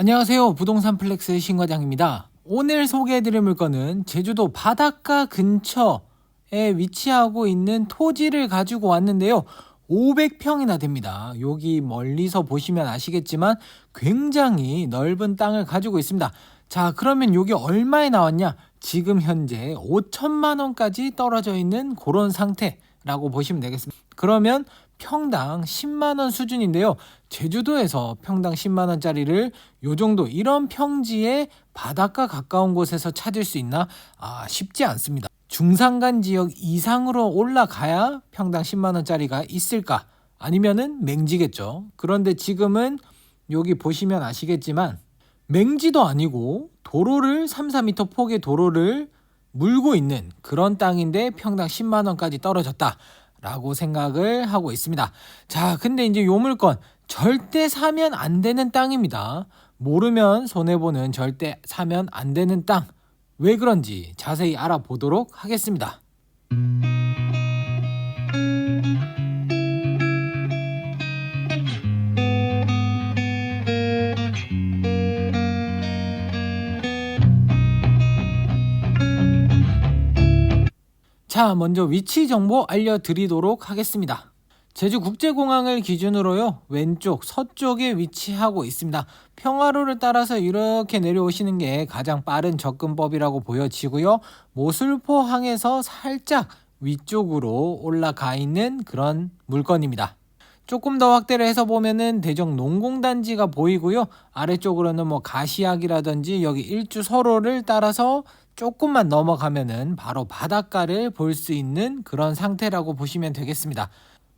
안녕하세요. 부동산 플렉스 신과장입니다. 오늘 소개해드릴 물건은 제주도 바닷가 근처에 위치하고 있는 토지를 가지고 왔는데요. 500평이나 됩니다. 여기 멀리서 보시면 아시겠지만 굉장히 넓은 땅을 가지고 있습니다. 자, 그러면 여기 얼마에 나왔냐? 지금 현재 5천만 원까지 떨어져 있는 그런 상태라고 보시면 되겠습니다. 그러면 평당 10만 원 수준인데요. 제주도에서 평당 10만 원짜리를 요 정도 이런 평지에 바닷가 가까운 곳에서 찾을 수 있나? 아, 쉽지 않습니다. 중산간 지역 이상으로 올라가야 평당 10만 원짜리가 있을까? 아니면은 맹지겠죠. 그런데 지금은 여기 보시면 아시겠지만 맹지도 아니고 도로를 3, 4m 폭의 도로를 물고 있는 그런 땅인데 평당 10만 원까지 떨어졌다 라고 생각을 하고 있습니다. 자, 근데 이제 요 물건 절대 사면 안 되는 땅입니다. 모르면 손해 보는 절대 사면 안 되는 땅. 왜 그런지 자세히 알아보도록 하겠습니다. 자, 먼저 위치 정보 알려드리도록 하겠습니다. 제주국제공항을 기준으로요, 왼쪽 서쪽에 위치하고 있습니다. 평화로를 따라서 이렇게 내려오시는 게 가장 빠른 접근법이라고 보여지고요. 모슬포항에서 살짝 위쪽으로 올라가 있는 그런 물건입니다. 조금 더 확대를 해서 보면은 대정 농공단지가 보이고요. 아래쪽으로는 뭐 가시학이라든지 여기 일주 서로를 따라서 조금만 넘어가면은 바로 바닷가를 볼 수 있는 그런 상태라고 보시면 되겠습니다.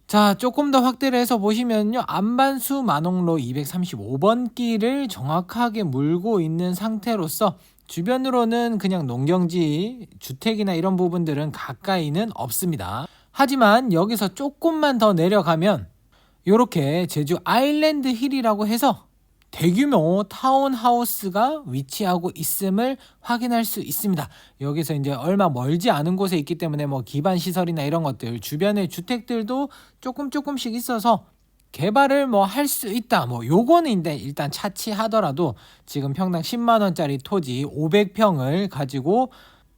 자, 조금 더 확대를 해서 보시면요. 안반수 만홍로 235번 길을 정확하게 물고 있는 상태로서 주변으로는 그냥 농경지, 주택이나 이런 부분들은 가까이는 없습니다. 하지만 여기서 조금만 더 내려가면 이렇게 제주 아일랜드 힐이라고 해서 대규모 타운하우스가 위치하고 있음을 확인할 수 있습니다. 여기서 이제 얼마 멀지 않은 곳에 있기 때문에 뭐 기반 시설이나 이런 것들 주변의 주택들도 조금 조금씩 있어서 개발을 뭐 할 수 있다. 뭐 요거는 일단 차치하더라도 지금 평당 10만 원짜리 토지 500평을 가지고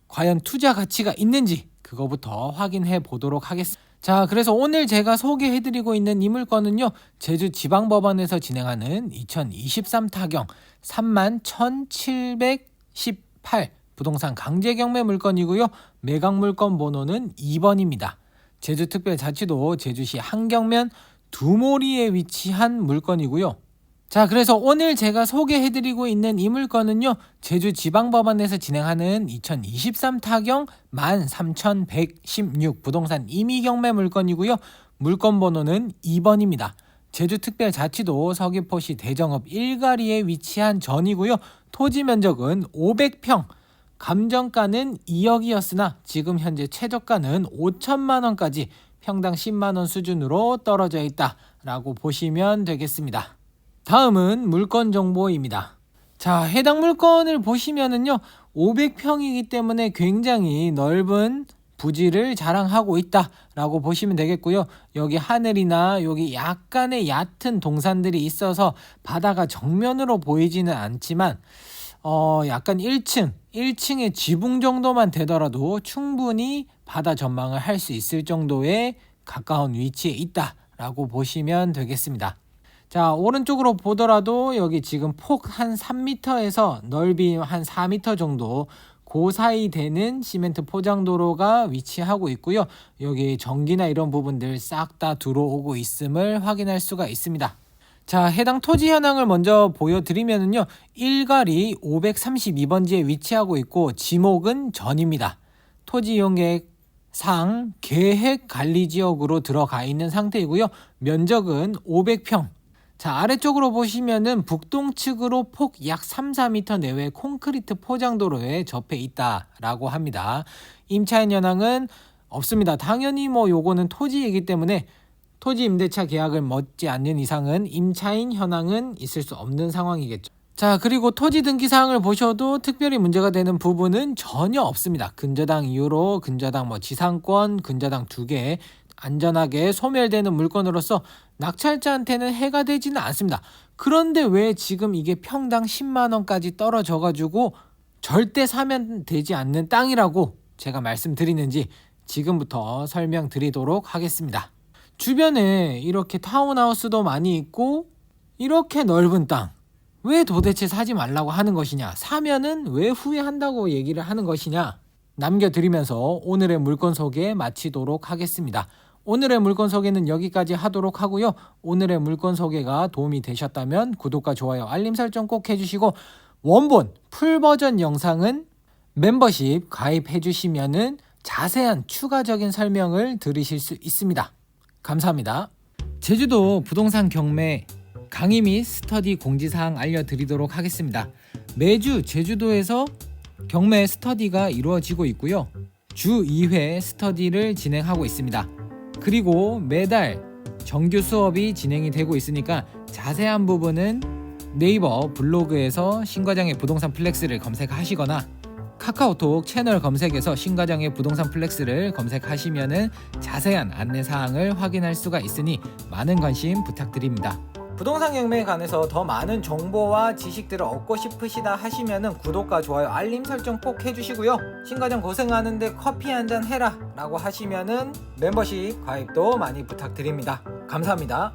과연 투자 가치가 있는지 그거부터 확인해 보도록 하겠습니다. 자, 그래서 오늘 제가 소개해드리고 있는 이 물건은요, 제주 지방법원에서 진행하는 2023 타경 31,718 부동산 강제경매 물건이고요, 매각 물건 번호는 2번입니다. 제주특별자치도 제주시 한경면 두모리에 위치한 물건이고요. 자, 그래서 오늘 제가 소개해드리고 있는 이 물건은요, 제주지방법원에서 진행하는 2023 타경 13,116 부동산 임의 경매 물건이고요. 물건 번호는 2번입니다. 제주특별자치도 서귀포시 대정읍 1가리에 위치한 전이고요. 토지 면적은 500평, 감정가는 2억이었으나 지금 현재 최저가는 5천만 원까지 평당 10만 원 수준으로 떨어져 있다라고 보시면 되겠습니다. 다음은 물건 정보입니다. 자, 해당 물건을 보시면은요, 500평이기 때문에 굉장히 넓은 부지를 자랑하고 있다라고 보시면 되겠고요. 여기 하늘이나 여기 약간의 얕은 동산들이 있어서 바다가 정면으로 보이지는 않지만, 어, 약간 1층, 1층의 지붕 정도만 되더라도 충분히 바다 전망을 할 수 있을 정도의 가까운 위치에 있다라고 보시면 되겠습니다. 자, 오른쪽으로 보더라도 여기 지금 폭 한 3m에서 넓이 한 4m 정도 그 사이 되는 시멘트 포장도로가 위치하고 있고요. 여기 전기나 이런 부분들 싹 다 들어오고 있음을 확인할 수가 있습니다. 자, 해당 토지 현황을 먼저 보여드리면요. 1가리 532번지에 위치하고 있고 지목은 전입니다. 토지 이용 계획 상 계획 관리 지역으로 들어가 있는 상태이고요. 면적은 500평, 자, 아래쪽으로 보시면은 북동측으로 폭 약 3, 4m 내외 콘크리트 포장도로에 접해 있다라고 합니다. 임차인 현황은 없습니다. 당연히 뭐 요거는 토지이기 때문에 토지 임대차 계약을 맺지 않는 이상은 임차인 현황은 있을 수 없는 상황이겠죠. 자, 그리고 토지 등기 사항을 보셔도 특별히 문제가 되는 부분은 전혀 없습니다. 근저당 이후로 근저당 뭐 지상권, 근저당 두 개, 안전하게 소멸되는 물건으로서 낙찰자한테는 해가 되지는 않습니다. 그런데 왜 지금 이게 평당 10만 원까지 떨어져 가지고 절대 사면 되지 않는 땅이라고 제가 말씀드리는지 지금부터 설명드리도록 하겠습니다. 주변에 이렇게 타운하우스도 많이 있고 이렇게 넓은 땅. 왜 도대체 사지 말라고 하는 것이냐? 사면은 왜 후회한다고 얘기를 하는 것이냐? 남겨드리면서 오늘의 물건 소개 마치도록 하겠습니다. 오늘의 물건 소개는 여기까지 하도록 하고요. 오늘의 물건 소개가 도움이 되셨다면 구독과 좋아요, 알림 설정 꼭 해주시고 원본 풀 버전 영상은 멤버십 가입해 주시면은 자세한 추가적인 설명을 들으실 수 있습니다. 감사합니다. 제주도 부동산 경매 강의 및 스터디 공지사항 알려드리도록 하겠습니다. 매주 제주도에서 경매 스터디가 이루어지고 있고요. 주 2회 스터디를 진행하고 있습니다. 그리고 매달 정규 수업이 진행이 되고 있으니까 자세한 부분은 네이버 블로그에서 신과장의 부동산 플렉스를 검색하시거나 카카오톡 채널 검색에서 신과장의 부동산 플렉스를 검색하시면은 자세한 안내 사항을 확인할 수가 있으니 많은 관심 부탁드립니다. 부동산 경매에 관해서 더 많은 정보와 지식들을 얻고 싶으시다 하시면은 구독과 좋아요, 알림 설정 꼭 해주시고요. 신과장 고생하는데 커피 한 잔 해라 라고 하시면은 멤버십 가입도 많이 부탁드립니다. 감사합니다.